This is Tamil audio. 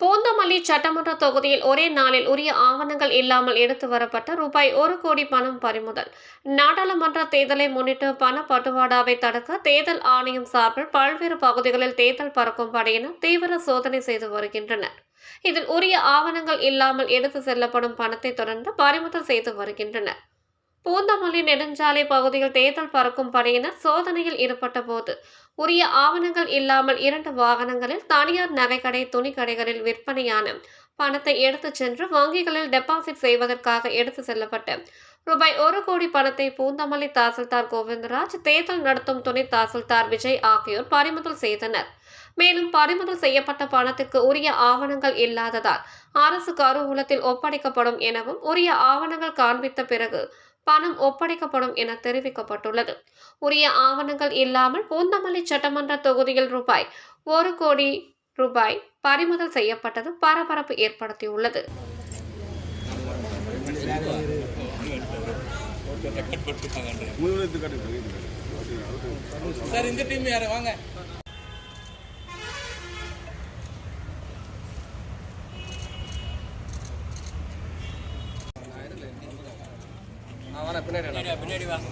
பூந்தமல்லி சட்டமன்ற தொகுதியில் ஒரே நாளில் உரிய ஆவணங்கள் இல்லாமல் எடுத்து வரப்பட்ட ரூபாய் ஒரு கோடி பணம் பறிமுதல். நாடாளுமன்ற தேர்தலை முன்னிட்டு பண பட்டுவாடாவை தடுக்க தேர்தல் ஆணையம் சார்பில் பல்வேறு பகுதிகளில் தேர்தல் பறக்கும் படையினர் தீவிர சோதனை செய்து வருகின்றனர். இதில் உரிய ஆவணங்கள் இல்லாமல் எடுத்து செல்லப்படும் பணத்தை தொடர்ந்து பறிமுதல் செய்து வருகின்றனர். பூந்தமல்லி நெடுஞ்சாலை பகுதியில் தேர்தல் பறக்கும் படையினர் சோதனையில் ஈடுபட்ட போது உரிய ஆவணங்கள் இல்லாமல் இரண்டு வாகனங்களில் தனியார் நகைக்கடை துணிக்கடைகளில் விற்பனையான பணத்தை எடுத்துச் சென்று வங்கிகளில் டெபாசிட் செய்வதற்காக எடுத்து செல்லப்பட்ட ரூபாய் ஒரு கோடி பணத்தை பூந்தமல்லி தாசில்தார் கோவிந்தராஜ் தேர்தல் நடத்தும் துணை தாசில்தார் விஜய் ஆகியோர் பறிமுதல் செய்தனர். மேலும் பறிமுதல் செய்யப்பட்ட பணத்திற்கு உரிய ஆவணங்கள் இல்லாததால் அரசு கருவூலத்தில் ஒப்படைக்கப்படும் எனவும் உரிய ஆவணங்கள் காண்பித்த பிறகு பணம் ஒப்படைக்கப்படும் என தெரிவிக்கப்பட்டுள்ளது. உரிய ஆவணங்கள் இல்லாமல் பூந்தமல்லி சட்டமன்ற தொகுதியில் ரூபாய் ஒரு கோடி ரூபாய் பறிமுதல் செய்யப்பட்டது பரபரப்பு ஏற்படுத்தியுள்ளது. சார் இந்த டீம் யாரு? வாங்க. பின்னாடி பின்னாடி வாங்க